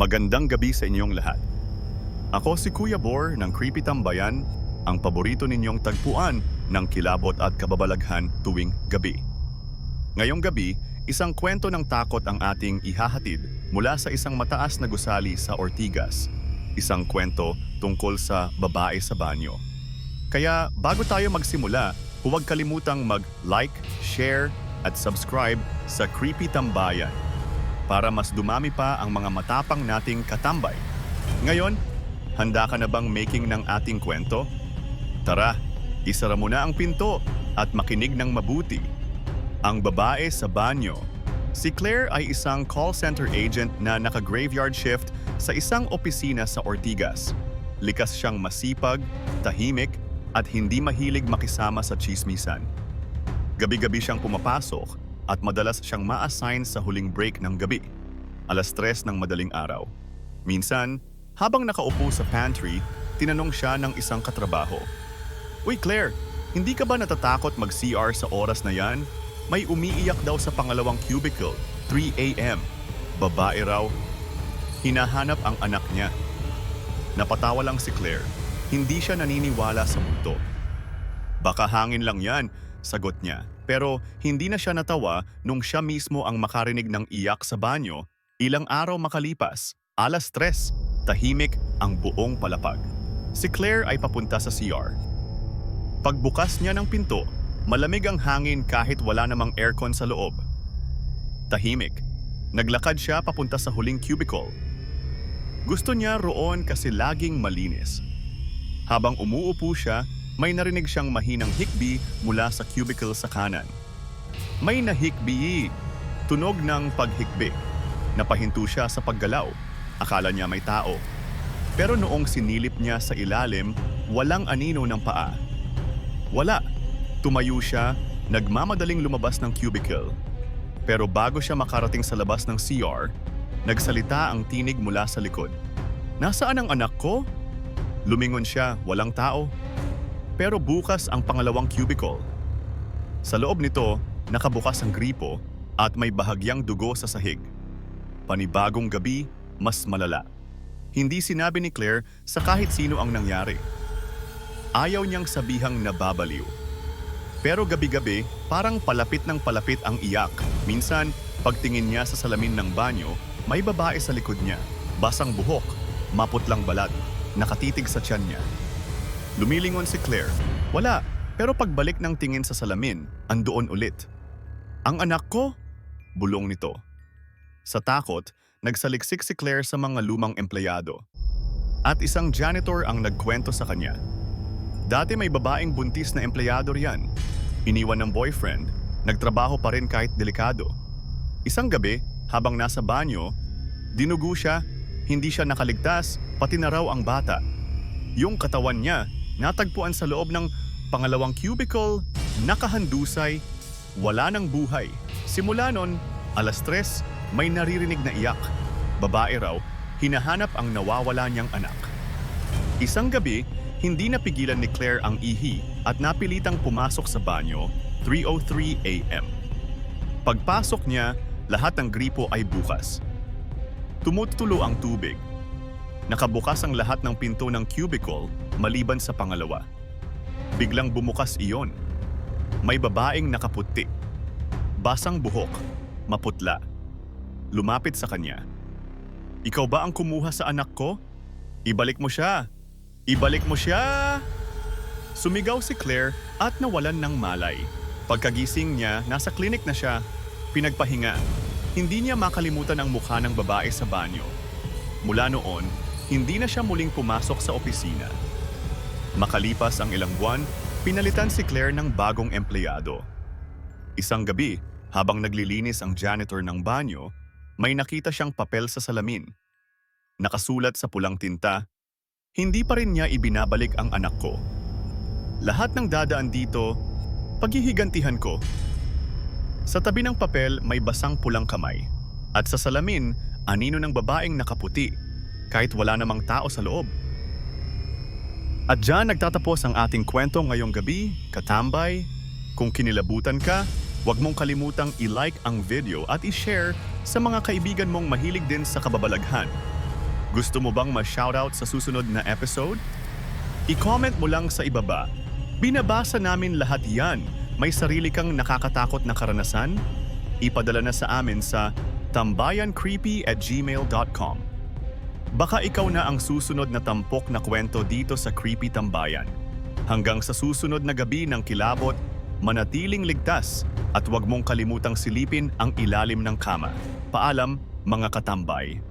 Magandang gabi sa inyong lahat. Ako si Kuya Bor ng Creepy Tambayan, ang paborito ninyong tagpuan ng kilabot at kababalaghan tuwing gabi. Ngayong gabi, isang kwento ng takot ang ating ihahatid mula sa isang mataas na gusali sa Ortigas. Isang kwento tungkol sa babae sa banyo. Kaya bago tayo magsimula, huwag kalimutang mag-like, share, at subscribe sa Creepy Tambayan para mas dumami pa ang mga matapang nating katambay. Ngayon, handa ka na bang making ng ating kwento? Tara, isara mo na ang pinto at makinig ng mabuti. Ang babae sa banyo. Si Claire ay isang call center agent na naka-graveyard shift sa isang opisina sa Ortigas. Likas siyang masipag, tahimik, at hindi mahilig makisama sa chismisan. Gabi-gabi siyang pumapasok at madalas siyang ma-assign sa huling break ng gabi, alas tres ng madaling araw. Minsan, habang nakaupo sa pantry, tinanong siya ng isang katrabaho. Uy Claire, hindi ka ba natatakot mag-CR sa oras na yan? May umiiyak daw sa pangalawang cubicle, 3 a.m. Babae raw. Hinahanap ang anak niya. Napatawa lang si Claire. Hindi siya naniniwala sa multo. Baka hangin lang yan, sagot niya. Pero hindi na siya natawa nung siya mismo ang makarinig ng iyak sa banyo ilang araw makalipas. Alas tres, tahimik ang buong palapag. Si Claire ay papunta sa CR. Pagbukas niya ng pinto, malamig ang hangin kahit wala namang aircon sa loob. Tahimik. Naglakad siya papunta sa huling cubicle. Gusto niya roon kasi laging malinis. Habang umuupo siya, may narinig siyang mahinang hikbi mula sa cubicle sa kanan. May nahikbi! Tunog ng paghikbi. Napahinto siya sa paggalaw. Akala niya may tao. Pero noong sinilip niya sa ilalim, walang anino ng paa. Wala. Tumayo siya, nagmamadaling lumabas ng cubicle. Pero bago siya makarating sa labas ng CR, nagsalita ang tinig mula sa likod. Nasaan ang anak ko? Lumingon siya, walang tao. Pero bukas ang pangalawang cubicle. Sa loob nito, nakabukas ang gripo at may bahagyang dugo sa sahig. Panibagong gabi, mas malala. Hindi sinabi ni Claire sa kahit sino ang nangyari. Ayaw niyang sabihang nababaliw. Pero gabi-gabi, parang palapit ng palapit ang iyak. Minsan, pagtingin niya sa salamin ng banyo, may babae sa likod niya. Basang buhok, maputlang balat, nakatitig sa tiyan niya. Lumilingon si Claire. Wala, pero pagbalik ng tingin sa salamin, andoon ulit. Ang anak ko? Bulong nito. Sa takot, nagsaliksik si Claire sa mga lumang empleyado. At isang janitor ang nagkwento sa kanya. Dati may babaeng buntis na empleyado riyan. Iniwan ng boyfriend, nagtrabaho pa rin kahit delikado. Isang gabi, habang nasa banyo, dinugo siya, hindi siya nakaligtas, pati na raw ang bata. Yung katawan niya, natagpuan sa loob ng pangalawang cubicle, nakahandusay, wala ng buhay. Simula nun, alas tres, may naririnig na iyak. Babae raw, hinahanap ang nawawala niyang anak. Isang gabi, hindi napigilan ni Claire ang ihi at napilitang pumasok sa banyo 3.03 a.m. Pagpasok niya, lahat ng gripo ay bukas. Tumutulo ang tubig. Nakabukas ang lahat ng pinto ng cubicle maliban sa pangalawa. Biglang bumukas iyon. May babaeng nakaputi. Basang buhok, maputla. Lumapit sa kanya. Ikaw ba ang kumuha sa anak ko? Ibalik mo siya. Ibalik mo siya! Sumigaw si Claire at nawalan ng malay. Pagkagising niya, nasa klinik na siya. Pinagpahinga. Hindi niya makalimutan ang mukha ng babae sa banyo. Mula noon, hindi na siya muling pumasok sa opisina. Makalipas ang ilang buwan, pinalitan si Claire ng bagong empleyado. Isang gabi, habang naglilinis ang janitor ng banyo, may nakita siyang papel sa salamin. Nakasulat sa pulang tinta, hindi pa rin niya ibinabalik ang anak ko. Lahat ng dadaan dito, paghihigantihan ko. Sa tabi ng papel may basang pulang kamay. At sa salamin, anino ng babaeng nakaputi, kahit wala namang tao sa loob. At dyan nagtatapos ang ating kwento ngayong gabi, katambay. Kung kinilabutan ka, huwag mong kalimutang i-like ang video at i-share sa mga kaibigan mong mahilig din sa kababalaghan. Gusto mo bang ma-shoutout sa susunod na episode? I-comment mo lang sa ibaba. Binabasa namin lahat yan. May sarili kang nakakatakot na karanasan? Ipadala na sa amin sa tambayancreepy at gmail.com. Baka ikaw na ang susunod na tampok na kwento dito sa Creepy Tambayan. Hanggang sa susunod na gabi ng kilabot, manatiling ligtas at huwag mong kalimutang silipin ang ilalim ng kama. Paalam, mga katambay.